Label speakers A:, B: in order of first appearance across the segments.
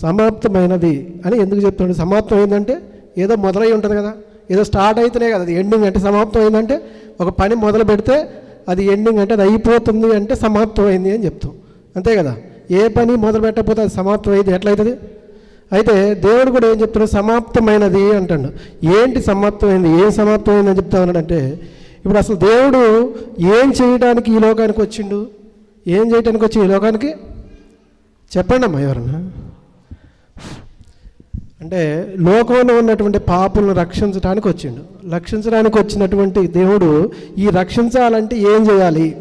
A: సమాప్తమైనది అని ఎందుకు చెప్తున్నాడు? సమాప్తం అయిందంటే ఏదో మొదలై ఉంటుంది కదా. ఏదో స్టార్ట్ అయితేనే కదా అది ఎండింగ్ అంటే సమాప్తం అయిందంటే ఒక పని మొదలు పెడితే అది ఎండింగ్ అంటే అది అయిపోతుంది అంటే సమాప్తం అయింది అని చెప్తాం. అంతే కదా. ఏ పని మొదలు పెట్టకపోతే అది సమాప్తం అయింది ఎట్లయితుంది అయితే దేవుడు కూడా ఏం చెప్తున్నాడు? సమాప్తమైనది అంటాడు. ఏంటి సమాప్తమైంది ఏం సమాప్తమైంది అని చెప్తా ఉన్నాడంటే ఇప్పుడు అసలు దేవుడు ఏం చేయడానికి ఈ లోకానికి వచ్చిండు? ఏం చేయడానికి వచ్చి ఈ లోకానికి? చెప్పండి అమ్మా ఎవరన్నా. అంటే లోకంలో ఉన్నటువంటి పాపులను రక్షించడానికి వచ్చిండు. రక్షించడానికి వచ్చినటువంటి దేవుడు ఈ రక్షించాలంటే ఏం చేయాలి?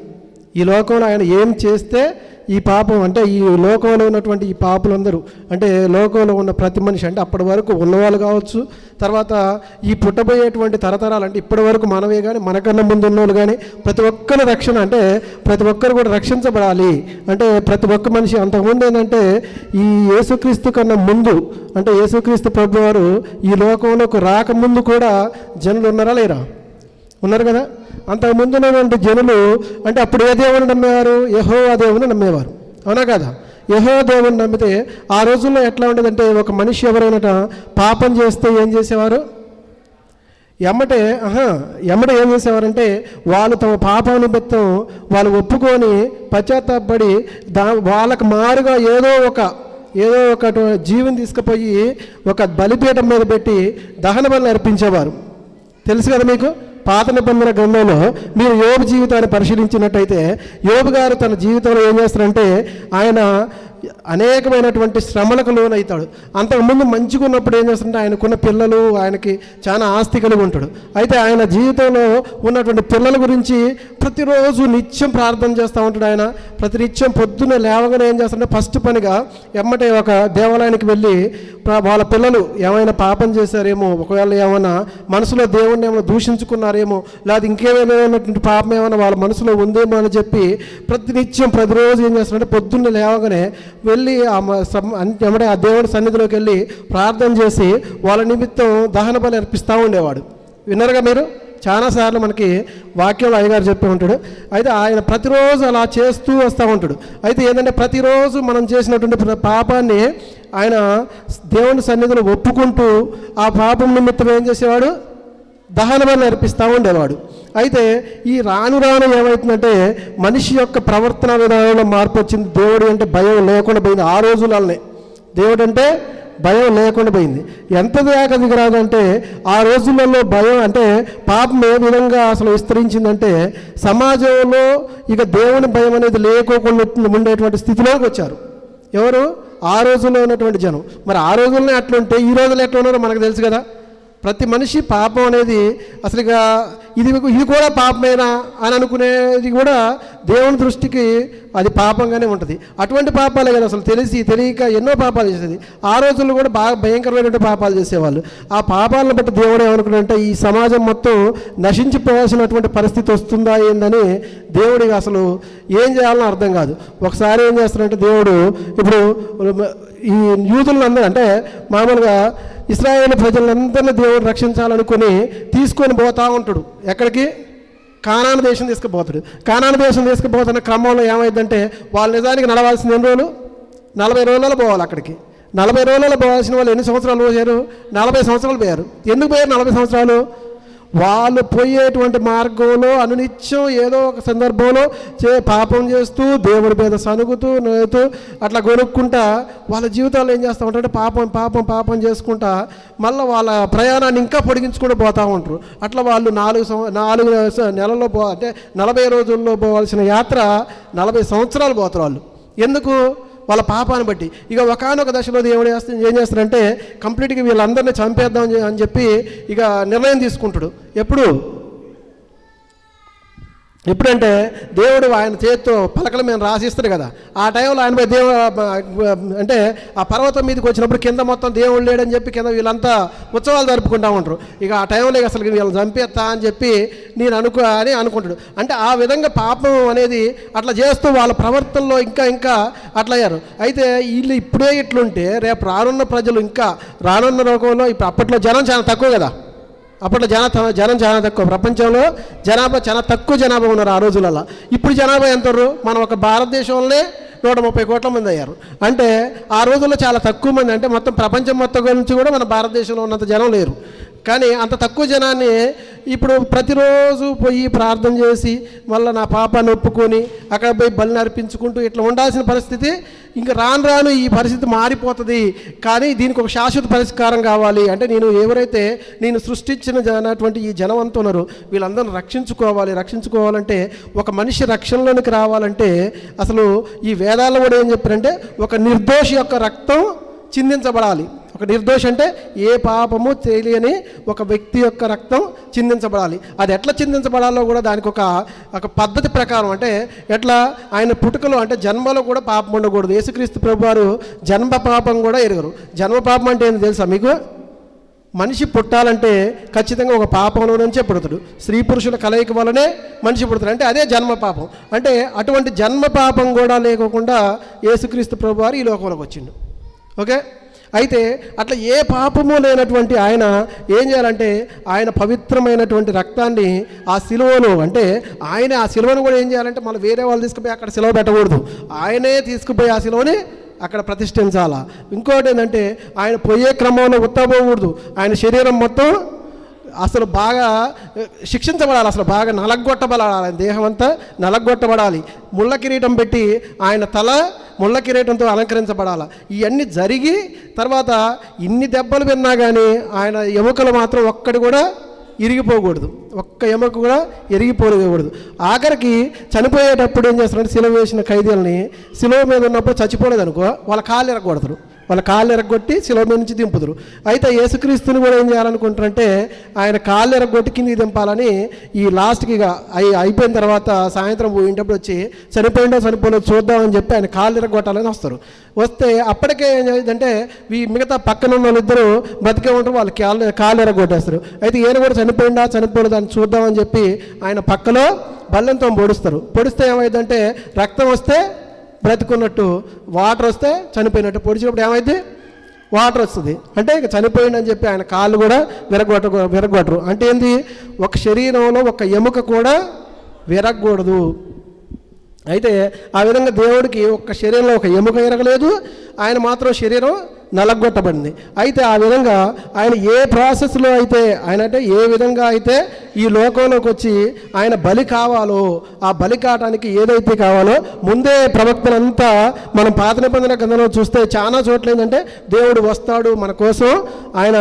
A: ఈ లోకంలో ఆయన ఏం చేస్తే ఈ పాపం అంటే ఈ లోకంలో ఉన్నటువంటి ఈ పాపులందరూ అంటే లోకంలో ఉన్న ప్రతి మనిషి అంటే అప్పటి వరకు ఉన్నవాళ్ళు కావచ్చు తర్వాత ఈ పుట్టబోయేటువంటి తరతరాలు అంటే ఇప్పటి వరకు మనమే కానీ మనకన్నా ముందు ఉన్నోళ్ళు కానీ ప్రతి ఒక్కరి రక్షణ అంటే ప్రతి ఒక్కరు కూడా రక్షించబడాలి. అంటే ప్రతి ఒక్క మనిషి అంతకుముందు ఏంటంటే ఈ యేసుక్రీస్తు కన్నా ముందు అంటే యేసుక్రీస్తు ప్రభు వారు ఈ లోకంలోకి రాకముందు కూడా జనులు ఉన్నారా లేరా? ఉన్నారు కదా? అంతకు ముందు ఉన్నటువంటి జనులు అంటే అప్పుడు ఏ దేవుని నమ్మేవారు? యహో దేవుని నమ్మేవారు. అవునా కదా? యహో దేవుని నమ్మితే ఆ రోజుల్లో ఎట్లా ఉండేదంటే ఒక మనిషి ఎవరైనా పాపం చేస్తే ఏం చేసేవారు? ఎమ్మటే ఆహా ఎమ్మట ఏం చేసేవారంటే వాళ్ళు తమ పాపం నిమిత్తం వాళ్ళు ఒప్పుకొని పశ్చాత్తాపడి దా వాళ్ళకు మారుగా ఏదో ఒక ఏదో ఒక జీవిని తీసుకుపోయి ఒక బలిపీఠం మీద పెట్టి దహన బలి అర్పించేవారు. తెలుసు కదా మీకు? పాత నిబంధన గ్రంథంలో మీరు యోబు జీవితాన్ని పరిశీలించినట్టయితే యోబు గారు తన జీవితంలో ఏం చేస్తారంటే ఆయన అనేకమైనటువంటి శ్రమలకు లోనవుతాడు అంతకుముందు మంచిగా ఉన్నప్పుడు ఏం చేస్తుంటే ఆయనకున్న పిల్లలు ఆయనకి చాలా ఆస్తి కలిగి ఉంటాడు. అయితే ఆయన జీవితంలో ఉన్నటువంటి పిల్లల గురించి ప్రతిరోజు నిత్యం ప్రార్థన చేస్తూ ఉంటాడు ఆయన. ప్రతి నిత్యం పొద్దున్న లేవగానే ఏం చేస్తుంటే ఫస్ట్ పనిగా ఎమ్మటే ఒక దేవాలయానికి వెళ్ళి వాళ్ళ పిల్లలు ఏమైనా పాపం చేశారేమో ఒకవేళ ఏమైనా మనసులో దేవుణ్ణి ఏమైనా దూషించుకున్నారేమో లేదా ఇంకేమైనటువంటి పాపం ఏమైనా వాళ్ళ మనసులో ఉందేమో అని చెప్పి ప్రతి నిత్యం ప్రతిరోజు ఏం చేస్తారంటే పొద్దున్న లేవగానే వెళ్ళి ఆ ఆ దేవుడి సన్నిధిలోకి వెళ్ళి ప్రార్థన చేసి వాళ్ళ నిమిత్తం దహన బలి అర్పిస్తూ ఉండేవాడు. విన్నారుగా మీరు? చాలాసార్లు మనకి వాక్యంలో అయ్యగారు చెప్పి ఉంటాడు. అయితే ఆయన ప్రతిరోజు అలా చేస్తూ వస్తూ ఉంటాడు. అయితే ఏంటంటే ప్రతిరోజు మనం చేసినటువంటి పాపాన్ని ఆయన దేవుని సన్నిధిలో ఒప్పుకుంటూ ఆ పాపం నిమిత్తం ఏం చేసేవాడు? దహన అర్పిస్తూ ఉండేవాడు. అయితే ఈ రాను రాను ఏమవుతుందంటే మనిషి యొక్క ప్రవర్తన విధానంలో మార్పు వచ్చింది. దేవుడు అంటే భయం లేకుండా పోయింది. ఆ రోజులనే దేవుడు అంటే భయం లేకుండా పోయింది. ఎంత దాకా దిగరాదంటే ఆ రోజులలో భయం అంటే పాపం ఏ విధంగా అసలు విస్తరించిందంటే సమాజంలో ఇక దేవుని భయం అనేది లేకోకుండా ఉండేటువంటి స్థితిలోకి వచ్చారు. ఎవరు? ఆ రోజుల్లో ఉన్నటువంటి జనం. మరి ఆ రోజుల్లోనే అట్లుంటే ఈ రోజుల్లో ఎట్లా ఉన్నారో మనకు తెలుసు కదా. ప్రతి మనిషి పాపం అనేది అసలుగా ఇది ఇది కూడా పాపమేనా అని అనుకునేది కూడా దేవుని దృష్టికి అది పాపంగానే ఉంటుంది. అటువంటి పాపాలే కదా అసలు తెలిసి తెలియక ఎన్నో పాపాలు చేసేది. ఆ రోజుల్లో కూడా బాగా భయంకరమైనటువంటి పాపాలు చేసేవాళ్ళు. ఆ పాపాలను బట్టి దేవుడు ఏమనుకున్నాడంటే ఈ సమాజం మొత్తం నశించిపోవాల్సినటువంటి పరిస్థితి వస్తుందా ఏందని దేవుడికి అసలు ఏం చేయాలని అర్థం కాదు. ఒకసారి ఏం చేస్తాడంటే దేవుడు ఇప్పుడు ఈ యూతులందరూ అందరూ అంటే మామూలుగా ఇస్రాయేల్ ప్రజలందరినీ దేవుడు రక్షించాలనుకుని తీసుకొని పోతా ఉంటాడు. ఎక్కడికి? కానాన దేశం తీసుకుపోతాడు. కానాన దేశం తీసుకుపోతున్న క్రమంలో ఏమైందంటే వాళ్ళు నిజానికి నడవాల్సిన ఎన్ని రోజులు? నలభై రోజులలో పోవాలి అక్కడికి. నలభై రోజులలో పోవాల్సిన వాళ్ళు ఎన్ని సంవత్సరాలు పోయారు? నలభై సంవత్సరాలు పోయారు. ఎందుకు పోయారు నలభై సంవత్సరాలు? వాళ్ళు పోయేటువంటి మార్గంలో అనునిత్యం ఏదో ఒక సందర్భంలో చే పాపం చేస్తూ దేవుడి మీద సనుగుతూ నేతూ అట్లా కొనుక్కుంటా వాళ్ళ జీవితాల్లో ఏం చేస్తూ ఉంటారంటే పాపం పాపం పాపం చేసుకుంటా మళ్ళీ వాళ్ళ ప్రయాణాన్ని ఇంకా పొడిగించుకుంటూ పోతూ ఉంటారు. అట్లా వాళ్ళు నాలుగు సంవ నాలుగు నెలలో నెలల్లో పో అంటే నలభై రోజుల్లో పోవాల్సిన యాత్ర నలభై సంవత్సరాలు పోతారు వాళ్ళు. ఎందుకు? వాళ్ళ పాపాన్ని బట్టి. ఇక ఒకనొక దశలో దేవుడు చేస్తే ఏం చేస్తారంటే కంప్లీట్గా వీళ్ళందరినీ చంపేద్దాం అని అని చెప్పి ఇక నిర్ణయం తీసుకుంటాడు. ఎప్పుడు? ఎప్పుడంటే దేవుడు ఆయన చేతితో పలకలు మేము రాసిస్తాడు కదా. ఆ టైంలో ఆయన పోయి దేవు అంటే ఆ పర్వతం మీదకి వచ్చినప్పుడు కింద మొత్తం దేవుడు లేడని చెప్పి కింద వీళ్ళంతా ఉత్సవాలు జరుపుకుంటా ఉంటారు. ఇక ఆ టైంలో అసలు వీళ్ళని చంపేస్తా అని చెప్పి నేను అనుకో అని అనుకుంటాడు. అంటే ఆ విధంగా పాపం అనేది అట్లా చేస్తూ వాళ్ళ ప్రవర్తనలో ఇంకా ఇంకా అట్లా అయ్యారు అయితే వీళ్ళు ఇప్పుడే ఇట్లుంటే రేపు రానున్న ప్రజలు ఇంకా రానున్న రోగంలో ఇప్పుడు అప్పట్లో జనం చాలా తక్కువ కదా. అప్పట్లో జన జనం చాలా తక్కువ. ప్రపంచంలో జనాభా చాలా తక్కువ జనాభా ఉన్నారు ఆ రోజులలో ఇప్పుడు జనాభా ఎంత మన ఒక భారతదేశంలోనే నూట ముప్పై కోట్ల మంది అయ్యారు. అంటే ఆ రోజుల్లో చాలా తక్కువ మంది అంటే మొత్తం ప్రపంచం మొత్తం గురించి కూడా మన భారతదేశంలో ఉన్నంత జనం లేరు. కానీ అంత తక్కువ జనాన్ని ఇప్పుడు ప్రతిరోజు పోయి ప్రార్థన చేసి మళ్ళీ నా పాపాన్ని ఒప్పుకొని అక్కడ పోయి బలిని అర్పించుకుంటూ ఇట్లా ఉండాల్సిన పరిస్థితి ఇంకా రాను రాను ఈ పరిస్థితి మారిపోతుంది. కానీ దీనికి ఒక శాశ్వత పరిష్కారం కావాలి. అంటే నేను ఎవరైతే నేను సృష్టించిన జనటువంటి ఈ జనం అంతా ఉన్నారు వీళ్ళందరిని రక్షించుకోవాలి. రక్షించుకోవాలంటే ఒక మనిషి రక్షణలోనికి రావాలంటే అసలు ఈ వేదాల్లో కూడా ఏం చెప్పారంటే ఒక నిర్దోషి యొక్క రక్తం చిందించబడాలి. ఒక నిర్దోషి అంటే ఏ పాపము తెలియని ఒక వ్యక్తి యొక్క రక్తం చిందించబడాలి. అది ఎట్లా చిందించబడాలో కూడా దానికి ఒక ఒక పద్ధతి ప్రకారం అంటే ఎట్లా ఆయన పుట్టుకలో అంటే జన్మలో కూడా పాపం ఉండకూడదు. యేసుక్రీస్తు ప్రభు వారు జన్మ పాపం కూడా ఎరగరు. జన్మ పాపం అంటే ఏంటి తెలుసా మీకు? మనిషి పుట్టాలంటే ఖచ్చితంగా ఒక పాపంలో నుంచే పుడతాడు. స్త్రీ పురుషుల కలయిక వల్లనే మనిషి పుడతాడు. అంటే అదే జన్మ పాపం. అంటే అటువంటి జన్మ పాపం కూడా లేకోకుండా యేసుక్రీస్తు ప్రభు వారు ఈ లోకంలోకి వచ్చిండు. ఓకే? అయితే అట్లా ఏ పాపము లేనటువంటి ఆయన ఏం చేయాలంటే ఆయన పవిత్రమైనటువంటి రక్తాన్ని ఆ సిలువను అంటే ఆయన ఆ సిలువను కూడా ఏం చేయాలంటే మళ్ళీ వేరే వాళ్ళు తీసుకుపోయి అక్కడ సిలువ పెట్టకూడదు. ఆయనే తీసుకుపోయి ఆ సిలువని అక్కడ ప్రతిష్ఠించాలా? ఇంకోటి ఏంటంటే ఆయన పోయే క్రమంలో ఉత్తపోకూడదు ఆయన శరీరం మొత్తం అసలు బాగా శిక్షించబడాలి అసలు బాగా నలగొట్టబడాలి దేహం అంతా నలగొట్టబడాలి. ముళ్ళ కిరీటం పెట్టి ఆయన తల ముళ్ళ కిరీటంతో అలంకరించబడాలి. ఇవన్నీ జరిగి తర్వాత ఇన్ని దెబ్బలు విన్నా కానీ ఆయన ఎముకలు మాత్రం ఒక్కటి కూడా ఇరిగిపోకూడదు. ఒక్క ఎముక కూడా ఇరిగిపోకూడదు ఆఖరికి చనిపోయేటప్పుడు ఏం చేస్తారంటే సిలువ వేసిన ఖైదీలని సిలువ మీద ఉన్నప్పుడు చచ్చిపోలేదనుకో వాళ్ళ కాళ్ళు ఎరగొడతారు వాళ్ళ కాళ్ళు ఎరగొట్టి శిలవ మీద నుంచి దింపుదురు. అయితే యేసుక్రీస్తుని కూడా ఏం చేయాలనుకుంటారంటే ఆయన కాళ్ళు ఎరగొట్టి కిందికి దింపాలని ఈ లాస్ట్కి ఇక అయి అయిపోయిన తర్వాత సాయంత్రం పోయేటప్పుడు వచ్చి చనిపోయిందో చనిపోలేదు చూద్దామని చెప్పి ఆయన కాళ్ళు ఎరగొట్టాలని వస్తారు. వస్తే అప్పటికే ఏం చేద్దంటే ఈ మిగతా పక్కన ఉన్న వాళ్ళిద్దరూ బతికే ఉంటారు వాళ్ళు కాళ్ళు కాళ్ళు ఎరగొట్టేస్తారు. అయితే ఈయన కూడా చనిపోయిందా చనిపోలేదు అని చూద్దామని చెప్పి ఆయన పక్కలో బల్లెంతో పొడుస్తారు. పొడిస్తే ఏమైందంటే రక్తం వస్తే బ్రతుకున్నట్టు వాటర్ వస్తే చనిపోయినట్టు పొడిచినప్పుడు ఏమైంది వాటర్ వస్తుంది. అంటే ఇక చనిపోయిందని చెప్పి ఆయన కాళ్ళు కూడా విరగొట్ట విరగొట్టరు. అంటే ఏంది? ఒక శరీరంలో ఒక ఎముక కూడా విరగకూడదు. అయితే ఆ విధంగా దేవుడికి ఒక్క శరీరంలో ఒక ఎముక విరగలేదు. ఆయన మాత్రం శరీరం నలగొట్టబడింది. అయితే ఆ విధంగా ఆయన ఏ ప్రాసెస్లో అయితే ఆయన అంటే ఏ విధంగా అయితే ఈ లోకంలోకి వచ్చి ఆయన బలి కావాలో ఆ బలి కావడానికి ఏదైతే కావాలో ముందే ప్రవక్తలంతా మనం పాత నిబంధన గ్రంథంలో చూస్తే చాలా చోట్ల ఏంటంటే దేవుడు వస్తాడు మన కోసం. ఆయన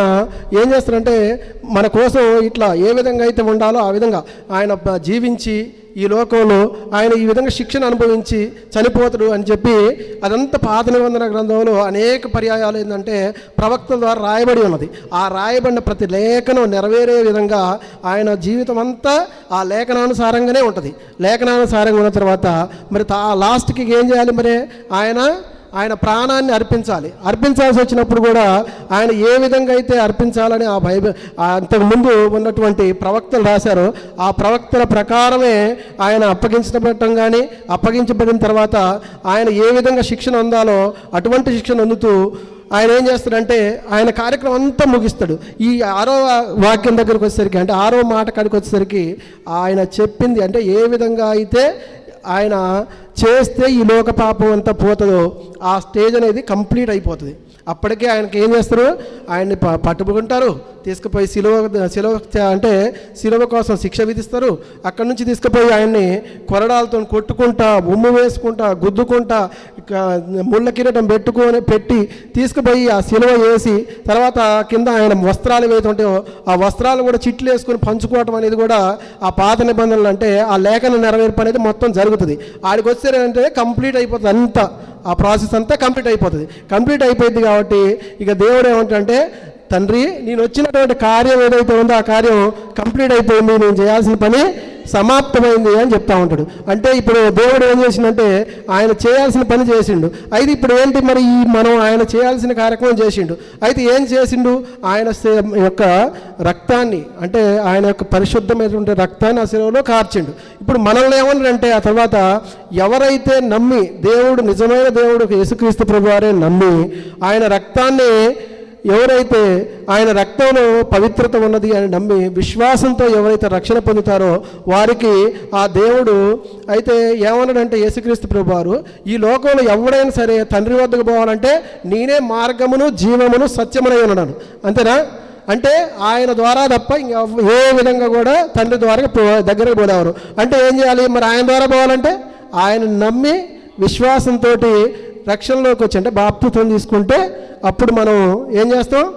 A: ఏం చేస్తారంటే మన కోసం ఇట్లా ఏ విధంగా అయితే ఉండాలో ఆ విధంగా ఆయన జీవించి ఈ లోకంలో ఆయన ఈ విధంగా శిక్షణ అనుభవించి చనిపోతాడు అని చెప్పి అదంతా పాత నిబంధన గ్రంథంలో అనేక పర్యాయాలు ఏంటంటే ప్రవక్తల ద్వారా రాయబడి ఉన్నది. ఆ రాయబడిన ప్రతి లేఖనం నెరవేరే విధంగా ఆయన జీవితం అంతా ఆ లేఖనానుసారంగానే ఉంటుంది. లేఖనానుసారంగా ఉన్న తర్వాత మరి తా లాస్ట్కి ఏం చేయాలి మరి ఆయన? ఆయన ప్రాణాన్ని అర్పించాలి. అర్పించాల్సి వచ్చినప్పుడు కూడా ఆయన ఏ విధంగా అయితే అర్పించాలని ఆ భయ అంతకుముందు ఉన్నటువంటి ప్రవక్తలు రాశారు ఆ ప్రవక్తల ప్రకారమే ఆయన అప్పగించబడటం కానీ అప్పగించబడిన తర్వాత ఆయన ఏ విధంగా శిక్షణ అందాలో అటువంటి శిక్షణ అందుతూ ఆయన ఏం చేస్తాడంటే ఆయన కార్యక్రమం అంతా ముగిస్తాడు. ఈ ఆరో వాక్యం దగ్గరికి వచ్చేసరికి అంటే ఆరో మాట కాడికి వచ్చేసరికి ఆయన చెప్పింది అంటే ఏ విధంగా అయితే ఆయన చేస్తే ఈ లోక పాపం అంతా పోతుందో ఆ స్టేజ్ అనేది కంప్లీట్ అయిపోతుంది. అప్పటికే ఆయనకి ఏం చేస్తారు? ఆయన్ని ప- పట్టుకుంటారు తీసుకుపోయి సిలువ సిలువ అంటే సిలువ కోసం శిక్ష విధిస్తారు. అక్కడి నుంచి తీసుకుపోయి ఆయన్ని కొరడాలతో కొట్టుకుంటా ఉమ్ము వేసుకుంటా గుద్దుకుంటా ముళ్ళ కిరీటం పెట్టుకొని పెట్టి తీసుకుపోయి ఆ సిలువ వేసి తర్వాత కింద ఆయన వస్త్రాలు ఏవైతుంటాయో ఆ వస్త్రాలు కూడా చిట్లు వేసుకొని పంచుకోవటం అనేది కూడా ఆ పాత నిబంధనలు అంటే ఆ లేఖన నెరవేర్పు అనేది మొత్తం జరుగుతుంది. ఆడికి వచ్చారంటే కంప్లీట్ అయిపోతుంది అంతా. ఆ ప్రాసెస్ అంతా కంప్లీట్ అయిపోతుంది. కంప్లీట్ అయిపోయింది కాబట్టి ఇక దేవుడు ఏమంటే తండ్రి నేను వచ్చినటువంటి కార్యం ఏదైతే ఉందో ఆ కార్యం కంప్లీట్ అయిపోయింది. నేను చేయాల్సిన పని సమాప్తమైంది అని చెప్తా ఉంటాడు. అంటే ఇప్పుడు దేవుడు ఏం చేసిందంటే ఆయన చేయాల్సిన పని చేసిండు. అయితే ఇప్పుడు ఏంటి మరి ఈ మనం ఆయన చేయాల్సిన కార్యక్రమం చేసిండు? అయితే ఏం చేసిండు? ఆయన యొక్క రక్తాన్ని అంటే ఆయన యొక్క పరిశుద్ధమైనటువంటి రక్తాన్ని ఆ శిలువలో కార్చిండు. ఇప్పుడు మనల్ని ఏమన్నారంటే ఆ తర్వాత ఎవరైతే నమ్మి దేవుడు నిజమైన దేవుడు యేసుక్రీస్తు ప్రభు వారే నమ్మి ఆయన రక్తాన్ని ఎవరైతే ఆయన రక్తంలో పవిత్రత ఉన్నది అని నమ్మి విశ్వాసంతో ఎవరైతే రక్షణ పొందుతారో వారికి ఆ దేవుడు అయితే ఏమన్నాడంటే యేసుక్రీస్తు ప్రభువారు ఈ లోకంలో ఎవడైనా సరే తండ్రి వద్దకు పోవాలంటే నేనే మార్గమును జీవమును సత్యమునై ఉన్నాను. అంతేనా? అంటే ఆయన ద్వారా తప్ప ఇంకా ఏ విధంగా కూడా తండ్రి ద్వారా దగ్గరకు పోలేవారు. అంటే ఏం చేయాలి? మరి ఆయన ద్వారా పోవాలంటే ఆయన నమ్మి విశ్వాసంతో రక్షణలోకి వచ్చి అంటే బాప్తిత్వం తీసుకుంటే అప్పుడు మనం ఏం చేస్తాం?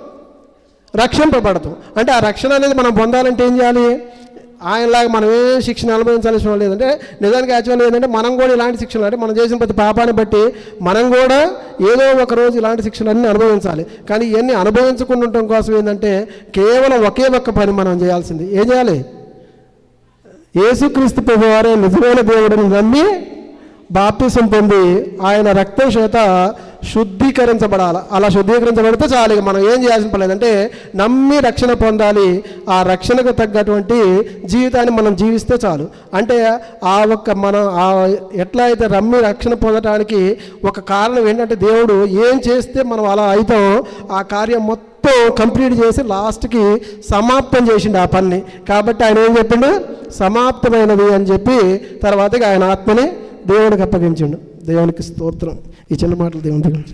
A: రక్షింపబడతాం. అంటే ఆ రక్షణ అనేది మనం పొందాలంటే ఏం చేయాలి? ఆయనలాగా మనం ఏ శిక్షణ అనుభవించాల్సిన లేదంటే నిజానికి యాక్చువల్ ఏంటంటే మనం కూడా ఇలాంటి శిక్షలు అంటే మనం చేసిన ప్రతి పాపాన్ని బట్టి మనం కూడా ఏదో ఒక రోజు ఇలాంటి శిక్షలన్నీ అనుభవించాలి. కానీ ఇవన్నీ అనుభవించకుండా ఉండటం కోసం ఏంటంటే కేవలం ఒకే ఒక్క పని మనం చేయాల్సింది. ఏం చేయాలి? యేసుక్రీస్తు ప్రభు వారే నిజమైన దేవుడిని నమ్మి బాప్తిసం పొంది ఆయన రక్తం చేత శుద్ధీకరించబడాలి. అలా శుద్ధీకరించబడితే చాలు ఇక మనం ఏం చేయాల్సిన పర్లేదంటే నమ్మి రక్షణ పొందాలి. ఆ రక్షణకు తగ్గటువంటి జీవితాన్ని మనం జీవిస్తే చాలు. అంటే ఆ ఒక్క మనం ఆ ఎట్లా అయితే నమ్మి రక్షణ పొందడానికి ఒక కారణం ఏంటంటే దేవుడు ఏం చేస్తే మనం అలా అవుతాం ఆ కార్యం మొత్తం కంప్లీట్ చేసి లాస్ట్కి సమాప్తం చేసిండు ఆ పని కాబట్టి ఆయన ఏం చెప్పిండు? సమాప్తమైనది అని చెప్పి తర్వాత ఆయన ఆత్మని దేవుడికి అప్పగించిండు. దేవునికి స్తోత్రం. ఈ చిన్న మాటలు దేవునికి